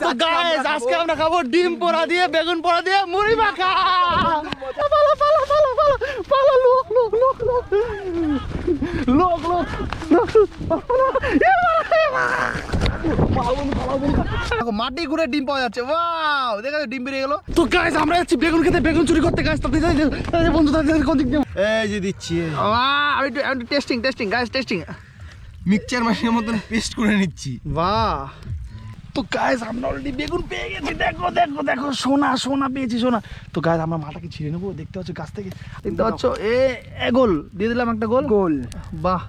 তো গাইস আজকে আমরা খাব ডিম পোড়া দিয়ে বেগুন পোড়া দিয়ে মুড়ি মাখা। পালা পালা পালা পালা পালা লোক লোক লোক লোক। লোক লোক মাটি ঘুরে ডিম পাওয়া যাচ্ছে। ওয়াও দেখা ডিম বেরিয়ে গেল। তো গাইস আমরা যাচ্ছি বেগুন খেতে বেগুন চুরি করতে। গাইস তাতে বন্ধু তাদের কোন দিক দিয়ে? এই যে দিচ্ছি আমি একটু testing testing guys testing mixture মাসের মতন পেস্ট করে নিচ্ছি। বাহ তো গায়ে আমরা অলরেডি বেগুন পেয়ে গেছি। দেখো দেখো দেখো সোনা সোনা পেয়েছি সোনা। তো গায়ে আমরা মাটাকে ছিঁড়ে নেব। দেখতে পাচ্ছ গাছ থেকে। দেখতে পাচ্ছ? এ এ গোল। দিয়ে দিলাম একটা গোল। গোল। বাহ।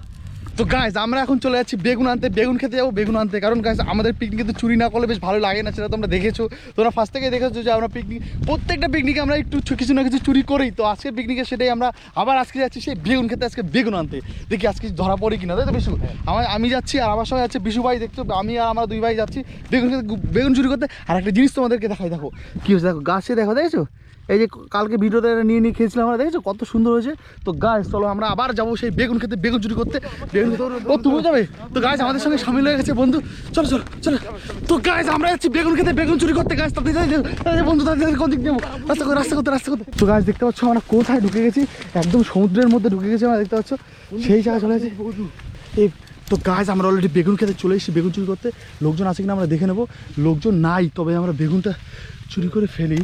তো গাইস আমরা এখন চলে যাচ্ছি বেগুন আনতে। বেগুন খেতে যাব, বেগুন আনতে। কারণ গাইস আমাদের পিকনিকে তো চুরি না করলে বেশ ভালো লাগে না, সেটা তোমরা দেখেছ। তোমরা ফার্স্ট থেকে দেখেছ যে আমরা পিকনিক প্রত্যেকটা পিকনিকে আমরা একটু কিছু না কিছু চুরি করি তো আজকে পিকনিকে সেটাই আমরা আবার আজকে যাচ্ছি সেই বেগুন খেতে, আজকে বেগুন আনতে। দেখি আজকে ধরা পড়ে কিনা, তাই তো বিশু? আমার আমি যাচ্ছি আর আমার সঙ্গে যাচ্ছে বিশু ভাই, দেখছ? আমি আর আমরা দুই ভাই যাচ্ছি। বেগুন খেতে বেগুন চুরি করতে। আর একটা জিনিস তোমাদেরকে দেখাই, দেখো। কি হয়েছে? দেখো, গাছে দেখো, দেখেছ? এই যে কালকে ভিডিওতে নিয়ে নিয়ে খেয়েছিলাম আমরা দেখেছ? কত সুন্দর হয়েছে। তো গাছ চলো আমরা আবার যাব সেই বেগুন খেতে বেগুন চুরি করতে। বেগুন ও তুমি যাবে? তো গাছ আমাদের সঙ্গে সামিল হয়ে গেছে বন্ধু। চলো চলো চলো। তো গাছ আমরা যাচ্ছি বেগুন খেতে বেগুন চুরি করতে। গাছ যাই, বন্ধু তাদের কোন দিক দেবো রাস্তা করে রাস্তা করতে রাস্তা করতে। তো গাছ দেখতে পাচ্ছ আমরা কোথায় ঢুকে গেছি? একদম সমুদ্রের মধ্যে ঢুকে গেছি আমরা দেখতে পাচ্ছ? সেই জায়গায় চলে গেছি এই তো গাছ আমরা অলরেডি বেগুন খেতে চলে এসেছি বেগুন চুরি করতে। লোকজন আছে কিনা আমরা দেখে নেব। লোকজন নাই তবে আমরা বেগুনটা চুরি করে ফেলি।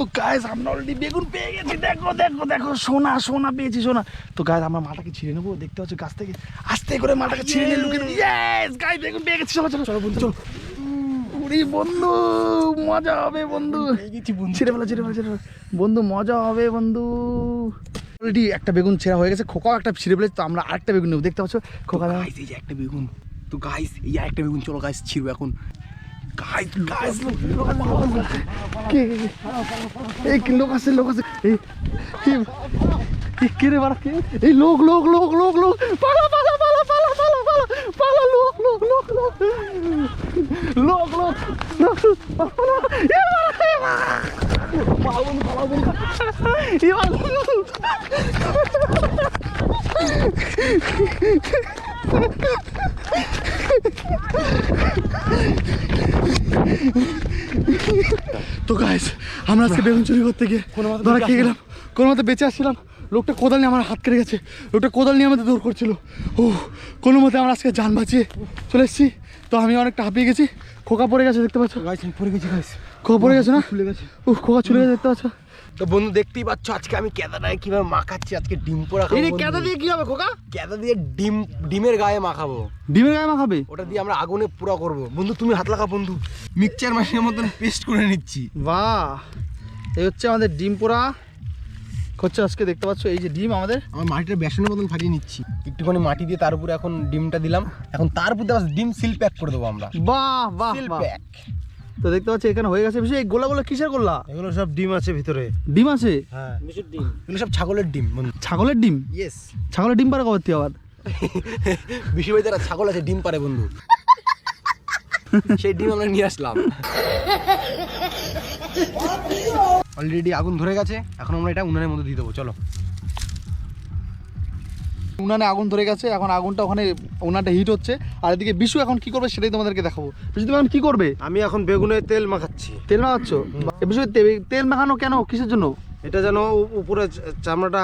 তো গাইজ আমরা অলরেডি বেগুন পেয়ে গেছি। দেখো দেখো দেখো, সোনা সোনা পেয়েছি, সোনা। তো গাইজ আমরা মাটাকে ছিঁড়ে নেব। দেখতে পাচ্ছ গাছ থেকে আস্তে করে মাটাকে ছিঁড়ে নিয়ে লুকিয়ে ইয়েস গাই বেগুন পেয়ে গেছি। চলো চলো চলো, বন্ধু, চলো। উরি বন্ধু, মজা হবে, বন্ধু। ছিঁড়ে ফেলা ছিঁড়ে ফেলা, ছিঁড়ে বন্ধু, মজা হবে, বন্ধু। অলরেডি একটা বেগুন ছেঁড়া হয়ে গেছে। খোকাও একটা ছিঁড়ে ফেলেছে, তো আমরা আরেকটা বেগুন নেব। দেখতে পাচ্ছ? খোকা এই যে একটা বেগুন। তো গাইস এই একটা বেগুন, চলো গাইস ছিড়বো এখন। গাইস গাইস কে কে, কে? এই কি লোক আছে লোক আছে এই কি কি কে রে বাড়া কে এই লোক লোক লোক লোক লোক পালা পালা পালা পালা পালা পালা পালা লোক লোক লোক লোক লোক লোক লোক পালা এ বাড়া, এ বাড়া। পালাবো না, পালাবো না। এ বাড়া। তো গাইস আমরা আজকে বেগুন চুরি করতে গিয়ে ধরা খেয়ে গেলাম। কোনো মতে বেঁচে আসছিলাম। লোকটা কোদাল নিয়ে আমার হাত কেটে গেছে। লোকটা কোদাল নিয়ে আমাদের দৌড় করছিল। ও কোনো মতে আমরা আজকে যান বাঁচিয়ে চলে এসেছি। তো আমি অনেকটা হাঁপিয়ে গেছি। খোকা পড়ে গেছে দেখতে পাচ্ছ? পড়ে গেছি খোকা পড়ে গেছে না? গেছে। ও খোকা চলে গেছে দেখতে পাচ্ছ? তো বন্ধু দেখতেই পাচ্ছ আজকে আমি কেদাটায় কীভাবে মাখাচ্ছি আজকে ডিম পোড়া খাব এই কেদা দিয়ে কি হবে খোকা? কেদা দিয়ে ডিম ডিমের গায়ে মাখাবো। ডিমের গায়ে মাখাবে? ওটা দিয়ে আমরা আগুনে পোড়া করব। বন্ধু তুমি হাত লাগা বন্ধু। মিক্সচার মাসের মতন পেস্ট করে নিচ্ছি। বাহ। এই হচ্ছে আমাদের ডিম পোড়া। হচ্ছে আজকে দেখতে পাচ্ছ এই যে ডিম আমাদের। আমার মাটিটা বেসনের মতন ফাটিয়ে নিচ্ছি। একটুখানি মাটি দিয়ে তার উপরে এখন ডিমটা দিলাম। এখন তার উপরে আবার ডিম সিল প্যাক করে দেবো আমরা। বাহ বাহ সিল প্যাক তো দেখতে পাচ্ছি এখানে হয়ে গেছে বেশি এই গোলা গোলা কিসের গোলা এগুলো সব ডিম আছে ভিতরে। ডিম আছে? হ্যাঁ। ডিম। এগুলো সব ছাগলের ডিম ছাগলের ডিম? ইয়েস ছাগলের ডিম পারে কবে থেকে আবার? বিশু ভাই যারা ছাগল আছে ডিম পারে বন্ধু। সেই ডিম আমরা নিয়ে আসলাম। অলরেডি আগুন ধরে গেছে। এখন আমরা এটা উনানের মধ্যে দিয়ে দেবো। চলো। উনানে আগুন ধরে গেছে এখন আগুনটা ওখানে উনানটা হিট হচ্ছে। আর এদিকে বিশু এখন কি করবে সেটাই তোমাদেরকে দেখাবো। বিশু তুমি এখন কি করবে? আমি এখন বেগুনে তেল মাখাচ্ছি। তেল মাখাচ্ছ? বিশু তেল মাখানো কেন? কিসের জন্য? এটা যেন উপরে চামড়াটা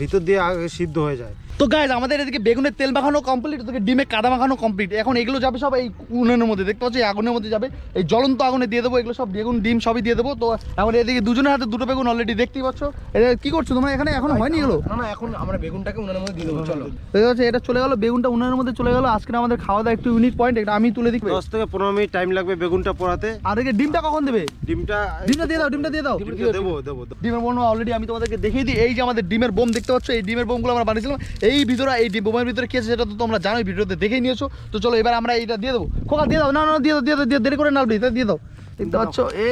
ভিতর দিয়ে আগে সিদ্ধ হয়ে যায়। তো গাইজ আমাদের এদিকে বেগুনের তেল মাখানো কমপ্লিট ওদিকে ডিমে কাদা মাখানো কমপ্লিট এখন এগুলো যাবে সব এই উনুনের মধ্যে দেখতে পাচ্ছি আগুনের মধ্যে যাবে। এই জ্বলন্ত আগুনে দিয়ে দেবো এগুলো সব বেগুন ডিম সবই দিয়ে দেবো। তো এখন এদিকে দুজনের হাতে দুটো বেগুন অলরেডি দেখতেই পাচ্ছ। এটা কি করছ তোমরা এখানে? এখনও হয়নি এগুলো? না না এখন আমরা বেগুনটাকে উনানের মধ্যে দিয়ে দেবো চলো। দেখতে পাচ্ছ এটা চলে গেলো বেগুনটা উনানের মধ্যে চলে গেলো। আজকে আমাদের খাওয়া দাওয়া একটু ইউনিক পয়েন্ট এটা আমি তুলে দিই। দশ থেকে পনেরো মিনিট টাইম লাগবে বেগুনটা পোড়াতে। আর এদিকে ডিমটা কখন দেবে? ডিমটা ডিমটা দিয়ে দাও ডিমটা দিয়ে দাও। ডিমটা দেবো দেবো দেবো। ডিমের বোম অলরেডি আমি তোমাদেরকে দেখিয়ে দিই। এই যে আমাদের ডিমের বোম দেখতে পাচ্ছ? এই ডিমের বোমগুলো আমরা বানিয়েছিলাম। এই ভিতরে এই ডিম বোমের ভিতরে কি আছে সেটা তো তোমরা জানোই ভিডিওতে দেখেই নিয়েছো। তো চলো এবার আমরা এইটা দিয়ে দেবো। খোকা দিয়ে দাও না না দিয়ে দাও দিয়ে দাও দিয়ে দেরি করে নালবি তাই দিয়ে দাও। দেখতে পাচ্ছ? এ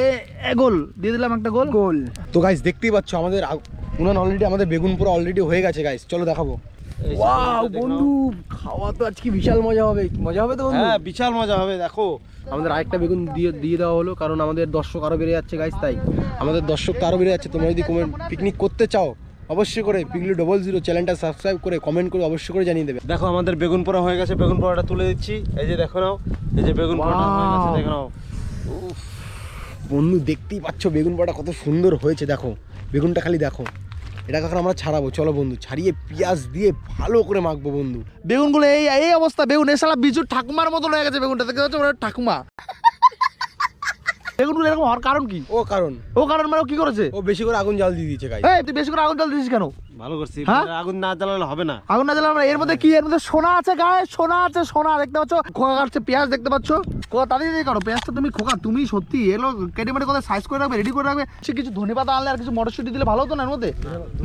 এ গোল। দিয়ে দিলাম একটা গোল। গোল। তো গাইস দেখতেই পাচ্ছ আমাদের উনান অলরেডি আমাদের বেগুন পুরো অলরেডি হয়ে গেছে গাইস চলো দেখাবো। ওয়াও বন্ধু খাওয়া তো আজকে বিশাল মজা হবে। মজা হবে তো বন্ধু? হ্যাঁ বিশাল মজা হবে দেখো। আমাদের আরেকটা বেগুন দিয়ে দিয়ে দেওয়া হলো কারণ আমাদের দর্শক আরও বেড়ে যাচ্ছে গাইস তাই। আমাদের দর্শক তো আরও বেড়ে যাচ্ছে তোমরা যদি কমেন্ট পিকনিক করতে চাও অবশ্যই করে পিগলি ডবল জিরো চ্যানেলটা সাবস্ক্রাইব করে কমেন্ট করে অবশ্যই করে জানিয়ে দেবে। দেখো আমাদের বেগুন পোড়া হয়ে গেছে বেগুন পোড়াটা তুলে দিচ্ছি। এই যে দেখো নাও এই যে বেগুন পোড়াটা হয়ে গেছে দেখো নাও। বন্ধু দেখতেই পাচ্ছ বেগুন পোড়াটা কত সুন্দর হয়েছে দেখো। বেগুনটা খালি দেখো। এটা এখন আমরা ছাড়াবো? চলো বন্ধু ছাড়িয়ে পেঁয়াজ দিয়ে ভালো করে মাখবো বন্ধু। বেগুনগুলো এই এই অবস্থা। বেগুন এছাড়া বিজুর ঠাকুমার মতন হয়ে গেছে বেগুনটা। দেখতে পাচ্ছ? ওরা ঠাকুমা। বেগুনগুলো এরকম হওয়ার কারণ কি? ও কারণ। ও কারণ মানে ও কি করেছে? ও বেশি করে আগুন জ্বাল দিয়ে দিয়েছে গাই এই তুই বেশি করে আগুন জ্বাল দিয়েছিস কেন? ভালো করছি হ্যাঁ? আগুন না জ্বালালে হবে না। আগুন না জ্বালানো এর মধ্যে কি? এর মধ্যে সোনা আছে গায়ে সোনা আছে সোনা দেখতে পাচ্ছ। খোকা কাটছে পেঁয়াজ দেখতে পাচ্ছ। তাড়াতাড়ি করো পেঁয়াজটা তুমি খোকা তুমি সত্যি এলো কেটে মেটে কোথায় সাইজ করে রাখবে রেডি করে রাখবে? সে কিছু ধনে পাতা আনলে আর কিছু মটরশুটি দিলে ভালো হতো না এর মধ্যে?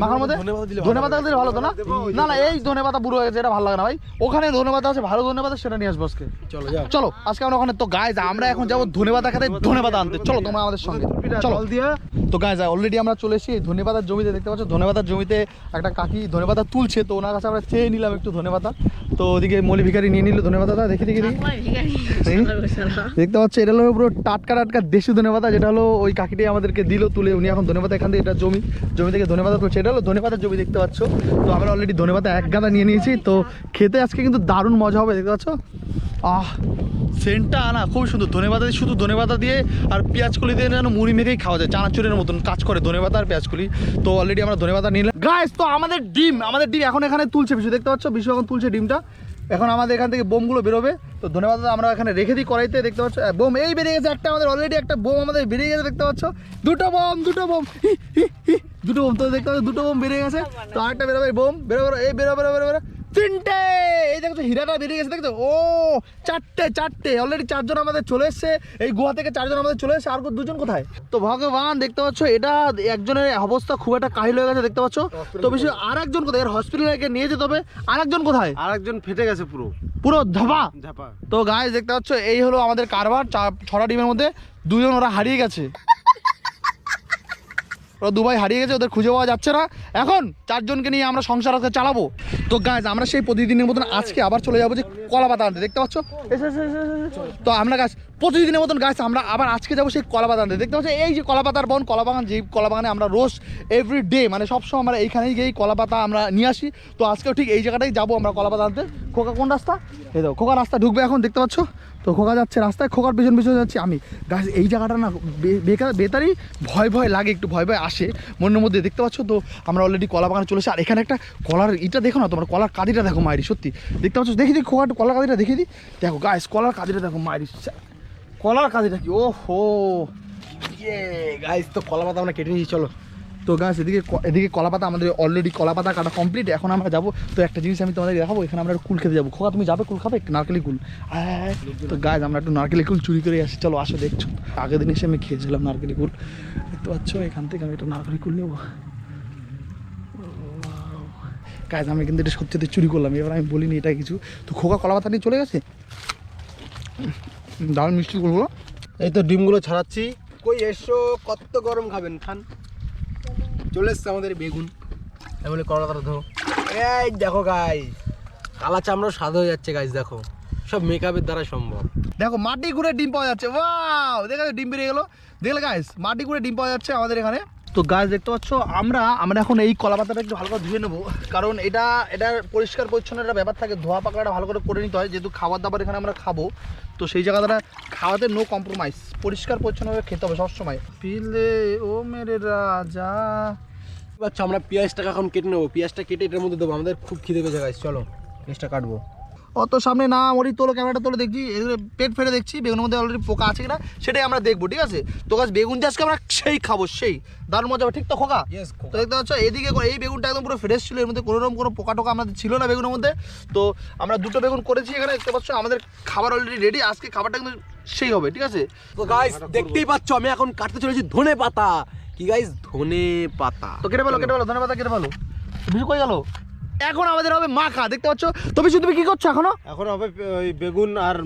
মাখার মধ্যে? ধনেপাতা ধনে পাতা দিলে ভালো হতো না? না না এই ধনে পাতা বুড়ো হয়ে গেছে এটা ভালো লাগে না ভাই। ওখানে ধনে পাতা আছে ভালো ধনে পাতা সেটা নিয়ে আসব আজকে। চলো চলো আজকে আমরা ওখানে তো গায়ে আমরা এখন যাব ধনে পাতা খেতে ধনে পাতা আনতে। চলো তোমরা আমাদের সঙ্গে। চলো। দিয়ে। তো গায়ে যায় অলরেডি আমরা চলে এসেছি ধনে পাতার জমিতে দেখতে পাচ্ছ? ধনে পাতার জমিতে একটা কাকি ধনে পাতা তুলছে তো ওনার কাছে আমরা চেয়ে নিলাম একটু ধনে পাতা তো ওদিকে মলি ভিখারি নিয়ে নিল ধনে পাতাটা দেখি দেখি। দেখি? দেখতে পাচ্ছ এটা হলো পুরো টাটকা টাটকা দেশি ধনে পাতা যেটা হলো ওই কাকিটাই আমাদেরকে দিল তুলে উনি এখন ধনে পাতা এখান থেকে এটা জমি জমি থেকে ধনে পাতা তুলছে। এটা হলো ধনে পাতার জমি দেখতে পাচ্ছ। তো আমরা অলরেডি ধনে পাতা এক গাদা নিয়ে নিয়েছি তো খেতে আজকে কিন্তু দারুণ মজা হবে দেখতে পাচ্ছ? আহ! সেন্টটা না খুব সুন্দর। ধনে পাতা দিয়ে শুধু ধনে পাতা দিয়ে আর পেঁয়াজ কলি দিয়ে যেন মুড়ি মেখেই খাওয়া যায়। চানাচুরের মতন কাজ করে ধনে পাতা আর পেঁয়াজ কলি তো অলরেডি আমরা ধনে পাতা নিলাম। গাইস তো আমাদের ডিম আমাদের ডিম এখন এখানে তুলছে বিশু, দেখতে পাচ্ছ? বিশু এখন তুলছে ডিমটা। এখন আমাদের এখান থেকে বোমগুলো বেরোবে। তো ধন্যবাদ আমরা এখানে রেখে দিই করাইতে দেখতে পাচ্ছ? বোম, এই বেরিয়ে গেছে একটা আমাদের অলরেডি একটা বোম আমাদের বেরিয়ে গেছে, দেখতে পাচ্ছ? দুটো বোম দুটো বোম। দুটো বোম, তো দেখতে পাচ্ছ? দুটো বোম বেরিয়ে গেছে। তো আরেকটা বেরোবে, বোম বেরো বেরো এই বেরো বেরো বেরো বেরো। তিনটে! এই দেখছ হীরাটা বেরিয়ে গেছে দেখছ? ও চারটে চারটে। অলরেডি চারজন আমাদের চলে এসছে। এই গোয়া থেকে চারজন আমাদের চলে এসছে। আর দুজন কোথায়? তো ভগবান দেখতে পাচ্ছ এটা একজনের অবস্থা খুব একটা কাহিল হয়ে গেছে দেখতে পাচ্ছ? তো বেশি আর একজন কোথায়? এর হসপিটালে নিয়ে যেতে হবে। আর একজন কোথায়? আর একজন ফেটে গেছে পুরো। পুরো ধাপা? ঝাপা তো গায়ে দেখতে পাচ্ছ এই হলো আমাদের কারবার। ছটা টিমের মধ্যে দুজন ওরা হারিয়ে গেছে। ওরা দুবাই হারিয়ে গেছে ওদের খুঁজে পাওয়া যাচ্ছে না। এখন চারজনকে নিয়ে আমরা সংসার আজকে চালাবো। তো গাছ আমরা সেই প্রতিদিনের মতন আজকে আবার চলে যাব যে কলা পাতা আনতে দেখতে পাচ্ছ। তো আমরা গাছ প্রতিদিনের মতন গাছ আমরা আবার আজকে যাব সেই কলা পাতা আনতে। দেখতে পাচ্ছ? এই যে কলা পাতার বন কলা বাগান যেই কলা বাগানে আমরা রোজ এভরি ডে মানে সবসময় আমরা এইখানেই গিয়ে কলা পাতা আমরা নিয়ে আসি। তো আজকেও ঠিক এই জায়গাটাই যাব আমরা কলা পাতা আনতে। খোকা কোন রাস্তা? এই দেখো খোকা রাস্তা ঢুকবে এখন দেখতে পাচ্ছ? তো খোকা যাচ্ছে রাস্তায়, খোকার পিছন পিছনে যাচ্ছি আমি। গাছ, এই জায়গাটা না বেকার, বেতারই ভয় ভয় লাগে, একটু ভয় ভয় আসে। মনের মধ্যে দেখতে পাচ্ছ তো, আমরা অলরেডি কলা বাগানে চলেছি আর এখানে একটা কলার ইটা দেখো না তোমার, কলার কাদিটা দেখো মায়েরি সত্যি। দেখতে পাচ্ছ? দেখি দিই খোকার কলার কাদিটা দেখে দিই। দেখো গাছ কলার কাদিটা দেখো মায়েরি কলার কাদিটা কি? ও হো গাইস তো কলা পাতা আমরা কেটে নিয়েছি, চলো। তো গাছ এদিকে এদিকে কলা পাতা আমাদের অলরেডি কলা পাতা কাটা কমপ্লিট এখন আমরা যাব, তো একটা জিনিস আমি তোমাদের দেখাবো, এখানে আমরা কুল খেতে যাব। খোকা, তুমি যাবে কুল খাবে? নারকেলি কুল। তো গাছ আমরা একটু নারকেলি কুল চুরি করে আসি। চলো, আসো, দেখছ। আগের দিন এসে আমি খেয়েছিলাম নারকেলি কুল। দেখতে পাচ্ছ, এখান থেকে আমি একটা নারকেলি কুল নেব। গাছ আমি কিন্তু এটা সত্যি চুরি করলাম। এবার আমি বলিনি এটা কিছু। তো খোকা কলা পাতা নিয়ে চলে গেছে? দারুণ মিষ্টি করব এই তো ডিমগুলো ছাড়াচ্ছি। কই এসো কত গরম খাবেন, খান। চলে এসছে আমাদের বেগুন। এমনি করা করলা তারা ধরো। এই দেখো গাই কালা চামড়ো সাদা হয়ে যাচ্ছে গাইস দেখো। সব মেকআপের দ্বারা সম্ভব। দেখো মাটি ঘুরে ডিম পাওয়া যাচ্ছে। ওয়াও দেখে ডিম বেরিয়ে গেলো। দেখলে গাইস মাটি ঘুরে ডিম পাওয়া যাচ্ছে আমাদের এখানে। তো গাছ দেখতে পাচ্ছ, আমরা আমরা এখন এই কলা পাতাটা একটু ভালো করে ধুয়ে নেব। কারণ এটা এটার পরিষ্কার পরিচ্ছন্ন একটা ব্যাপার থাকে, ধোয়া পাকড়াটা ভালো করে করে নিতে হয়, যেহেতু খাবার দাবার এখানে আমরা খাব। তো সেই জায়গাটা খাওয়াতে নো কম্প্রোমাইজ পরিষ্কার পরিচ্ছন্নভাবে খেতে হবে সবসময়। পিলে ও মেরে রাজা। আচ্ছা আমরা পেঁয়াজটাকে এখন কেটে নেব। পেঁয়াজটা কেটে এটার মধ্যে দেবো। আমাদের খুব খিদে পেয়েছে গাইস চলো, পেঁয়াজটা কাটবো। অত সামনে না ওরই তোলো ক্যামেরাটা তোলো দেখছি এগুলো পেট ফেটে দেখছি বেগুনের মধ্যে অলরেডি পোকা আছে কিনা সেটাই আমরা দেখব ঠিক আছে? তো গাছ বেগুন চাষকে আমরা সেই খাব সেই। দারুণ মজা ঠিক তো খোকা? তো দেখতে পাচ্ছ এদিকে এই বেগুনটা একদম পুরো ফ্রেশ ছিল এর মধ্যে কোনো রকম কোনো পোকা টোকা আমাদের ছিল না বেগুনের মধ্যে। তো আমরা দুটো বেগুন করেছি এখানে দেখতে পাচ্ছ আমাদের খাবার অলরেডি রেডি আজকে খাবারটা কিন্তু সেই হবে ঠিক আছে? তো গাইস দেখতেই পাচ্ছ আমি এখন কাটতে চলেছি ধনে পাতা। কি গাইস ধনে পাতা। তো কেটে পেল কেটে পেল ধন্যবাদ কেটে পেল বিশু কই গেল? এখন আমাদের হবে মাখা দেখতে পাচ্ছ? তবে বিশু তুমি কি করছ এখনও? এখন হবে ওই বেগুন আর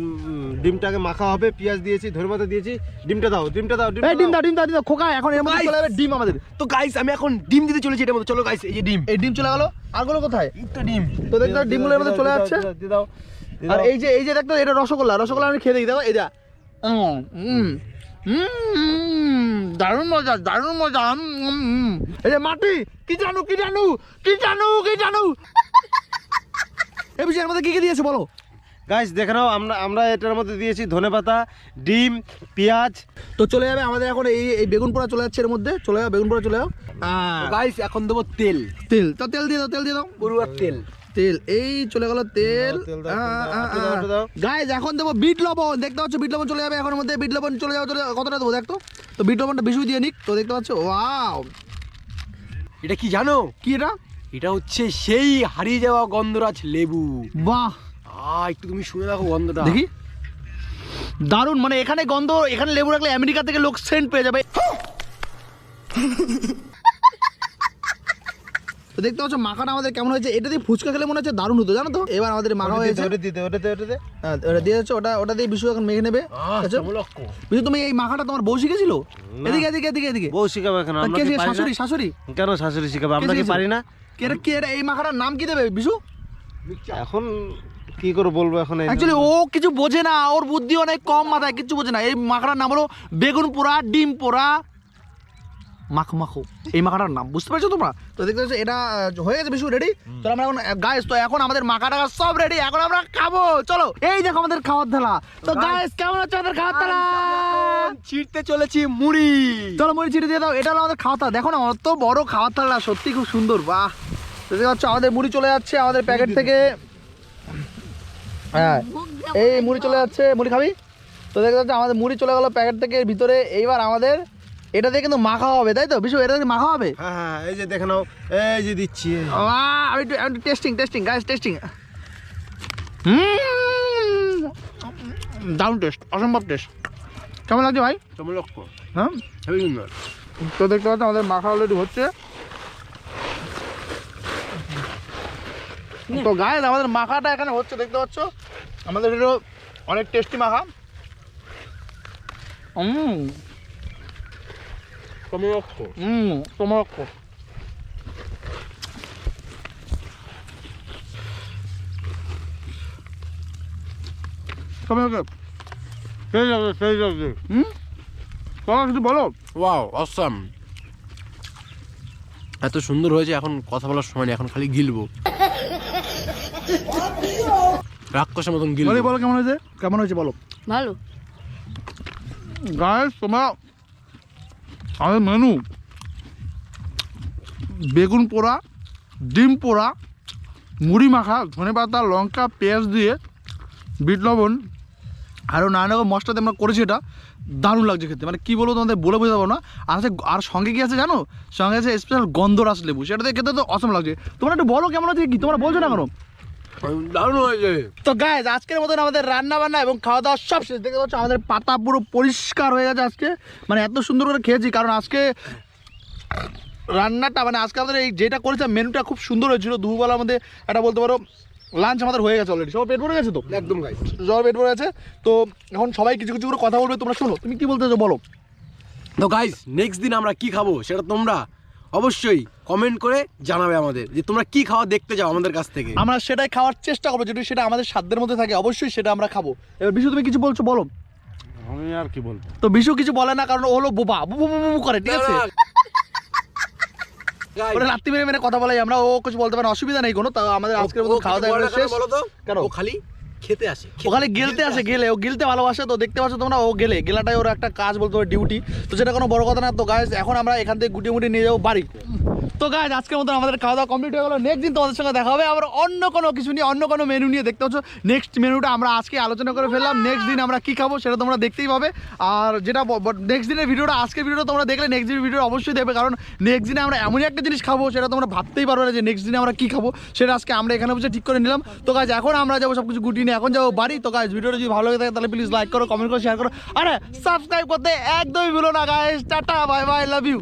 ডিমটাকে মাখা হবে পেঁয়াজ দিয়েছি ধনেপাতা দিয়েছি ডিমটা দাও ডিমটা দাও এই ডিম দাও ডিম দাও। ডিম দাও খোকা এখন এর মধ্যে চলে যাবে ডিম আমাদের। তো গাইস আমি এখন ডিম দিতে চলেছি এটার মধ্যে চলো গাইস এই যে ডিম। এই ডিম চলে গেল আরগুলো কোথায়? এই তো ডিম। তো দেখতে পাচ্ছ ডিমগুলোর মধ্যে চলে যাচ্ছে। দিয়ে দাও আর এই যে এই যে দেখতো এটা রসগোল্লা রসগোল্লা আমি খেয়ে দেখি দেখো এটা উম, উম, উম, দারুণ মজা দারুণ মজা। এই যে মাটি কি জানু কি জানু কি জানু কি জানু? এই বিষয়ের মধ্যে কি কি দিয়েছে বলো? গাইস দেখে নাও আমরা আমরা এটার মধ্যে দিয়েছি ধনেপাতা ডিম পেঁয়াজ। তো চলে যাবে আমাদের এখন এই এই বেগুন পোড়া চলে যাচ্ছে এর মধ্যে। চলে যাও বেগুন পোড়া চলে যাও। গাইস এখন দেবো তেল। তেল। তো তেল দিয়ে দাও তেল দিয়ে দাও। পড়ুয়ার তেল। তেল এই চলে গেল তেল। গাইজ এখন দেবো বিট লবণ দেখতে পাচ্ছ বিট লবণ চলে যাবে এখন মধ্যে বিট লবণ চলে যাবে চলে। কতটা দেবো দেখতো? তো বিট লবণটা বেশি দিয়ে নিক তো দেখতে পাচ্ছ ওয়াও। এটা কি জানো? কি এটা? এটা হচ্ছে সেই হারিয়ে যাওয়া গন্ধরাজ লেবু। বাহ। আ একটু তুমি শুনে দেখো গন্ধটা। দেখি। দারুণ মানে এখানে গন্ধ এখানে লেবু রাখলে আমেরিকা থেকে লোক সেন্ট পেয়ে যাবে। তো দেখতে পাচ্ছ মাখাটা আমাদের কেমন হয়েছে? এটা দিয়ে ফুচকা খেলে মনে হচ্ছে দারুণ হতো জানো তো? এবার আমাদের মাখা হয়েছে। ওটা দিতে ওটাতে ওটাতে হ্যাঁ, ওটা দিয়ে যাচ্ছে ওটা ওটা দিয়ে বিশু এখন মেখে নেবে? বিশু তুমি এই মাখাটা তোমার বউ শিখেছিল? এদিকে এদিকে এদিকে এদিকে। বউ শিখাবে কেন আমরা কি পারি শাশুড়ি শাশুড়ি। কেন শাশুড়ি শিখাবে? আমরা কি পারি না? কে এটা কে এটা এই মাখাটার নাম কি দেবে বিশু? এখন কি করে বলব এখন অ্যাকচুয়ালি ও কিছু বোঝে না ওর বুদ্ধি অনেক কম মাথায় কিছু বোঝে না। এই মাখাটার নাম হলো বেগুন পোড়া ডিম পোড়া মাখো মাখো। এই মাখাটার নাম বুঝতে পারছ তোমরা? তো দেখতে পাচ্ছ এটা হয়ে গেছে বিশু রেডি তো আমরা এখন গাইস তো এখন আমাদের মাখা টাকা সব রেডি এখন আমরা খাব। চলো এই দেখো আমাদের খাওয়ার থালা। তো গাইস কেমন হচ্ছে আমাদের খাওয়ার থালা? ছিটতে চলেছি মুড়ি। চলো মুড়ি ছিটে দিয়ে দাও এটা হলো আমাদের খাওয়া থালা। দেখো না অত বড় খাওয়ার থালা সত্যি খুব সুন্দর বাহ। দেখতে পাচ্ছ আমাদের মুড়ি চলে যাচ্ছে আমাদের প্যাকেট থেকে। হ্যাঁ এই মুড়ি চলে যাচ্ছে মুড়ি খাবি? তো দেখতে পাচ্ছ আমাদের মুড়ি চলে গেলো প্যাকেট থেকে ভিতরে। এইবার আমাদের এটা দিয়ে কিন্তু মাখা হবে তাই তো? বিশু এটা দিয়ে মাখা হবে? হ্যাঁ হ্যাঁ এই যে দেখে নাও এই যে দিচ্ছি আমি একটু testing testing guys testing hmm দারুণ টেস্ট অসম্ভব টেস্ট কেমন লাগছে ভাই? চমলক্ষ হ্যাঁ? হেবি সুন্দর তো দেখতে পাচ্ছ আমাদের মাখা অলরেডি হচ্ছে। তো গায়ে আমাদের মাখাটা এখানে হচ্ছে দেখতে পাচ্ছ? আমাদের এটা অনেক টেস্টি মাখা। হুম। চমলক্ষ হুম তোমার কেমন লাগে সেই যাবে সেই যাবে হুম তোমার কিছু বলো ওয়াও অসাম এত সুন্দর হয়েছে এখন কথা বলার সময় নেই এখন খালি গিলবো। রাক্ষসের মতন বলি গিলবো। বলো কেমন হয়েছে? কেমন হয়েছে বলো। ভালো। গাইস তোমরা আমাদের মেনু বেগুন পোড়া, ডিম পোড়া, মুড়ি মাখা, ধনে পাতা, লঙ্কা, পেঁয়াজ দিয়ে বিট লবণ আরও নানা রকম মশলাতে আমরা করেছি এটা। দারুণ লাগছে খেতে। মানে কী বলব তোমাদের, বলে বোঝাবো না। আর আছে, আর সঙ্গে কি আছে জানো? সঙ্গে আছে স্পেশাল গন্ধরাস লেবু। সেটা দিয়ে খেতে তো অসম লাগছে। তোমরা একটু বলো, কেমন আছে কি? তোমরা বলছো না কেন? দারুণ হয়েছে তো গাইজ আজকের মতন আমাদের রান্না বান্না এবং খাওয়া দাওয়া সব শেষ। দেখতে পাচ্ছ আমাদের পাতা পুরো পরিষ্কার হয়ে গেছে আজকে। মানে এত সুন্দর করে খেয়েছি কারণ আজকে রান্নাটা মানে আজকে আমাদের এই যেটা করেছে মেনুটা খুব সুন্দর হয়েছিল। দুপুরবেলার মধ্যে একটা বলতে পারো লাঞ্চ আমাদের হয়ে গেছে অলরেডি সবার পেট ভরে গেছে তো? একদম গাইস সবার পেট ভরে গেছে। তো এখন সবাই কিছু কিছু করে কথা বলবে তোমরা শোনো। তুমি কি বলতে বলো? তো গাইস নেক্সট দিন আমরা কি খাব সেটা তোমরা অবশ্যই কমেন্ট করে জানাবে আমাদের যে তোমরা কি খাওয়া দেখতে চাও আমাদের কাছ থেকে। আমরা সেটাই খাওয়ার চেষ্টা করব যদি সেটা আমাদের সাধ্যের মধ্যে থাকে অবশ্যই সেটা আমরা খাব। এবার বিশু তুমি কিছু বলছো বলো। আমি আর কি বলব? তো বিশু কিছু বলে না কারণ ও হলো বোবা। বু বু বু বু করে ঠিক আছে? রাত্রি মেরে মেরে কথা বলাই আমরা ও কিছু বলতে পারে অসুবিধা নেই কোনো তা আমাদের আজকের মতো খাওয়া দাওয়া শেষ। তো? কেন? ও খালি? খেতে আসে ওখানে গেলতে আসে গেলে ও গিলতে ভালোবাসে তো দেখতে পাচ্ছ তোমরা ও গেলে গেলাটাই ওর একটা কাজ বলতে পারো ডিউটি তো সেটা কোনো বড় কথা না তো গাছ এখন আমরা এখান থেকে গুটিয়ে মুটি নিয়ে যাব বাড়ি। তো গাছ আজকের মতো আমাদের খাওয়া দাওয়া কমপ্লিট হয়ে গেলো। নেক্সট দিন তোমাদের সঙ্গে দেখা হবে আমরা অন্য কোনো কিছু নিয়ে অন্য কোনো মেনু নিয়ে দেখতে পাচ্ছ? নেক্সট মেনুটা আমরা আজকে আলোচনা করে ফেললাম। নেক্সট দিন আমরা কি খাব সেটা তোমরা দেখতেই পাবে। আর যেটা নেক্সট দিনের ভিডিওটা আজকের ভিডিওটা তোমরা দেখলে নেক্সট দিনের ভিডিও অবশ্যই দেখবে। কারণ নেক্সট দিনে আমরা এমনই একটা জিনিস খাব সেটা তোমরা ভাবতেই পারবে না যে নেক্সট দিনে আমরা কি খাব। সেটা আজকে আমরা এখানে বসে ঠিক করে নিলাম। তো গাছ এখন আমরা যাব সব কিছু গুটিয়ে নিয়ে এখন যাব বাড়ি। তো গাইজ ভিডিওটা যদি ভালো লাগে থাকে, তাহলে প্লিজ লাইক করো কমেন্ট করো শেয়ার করো। আরে সাবস্ক্রাইব করতে একদমই ভুলো না guys tata bye bye love you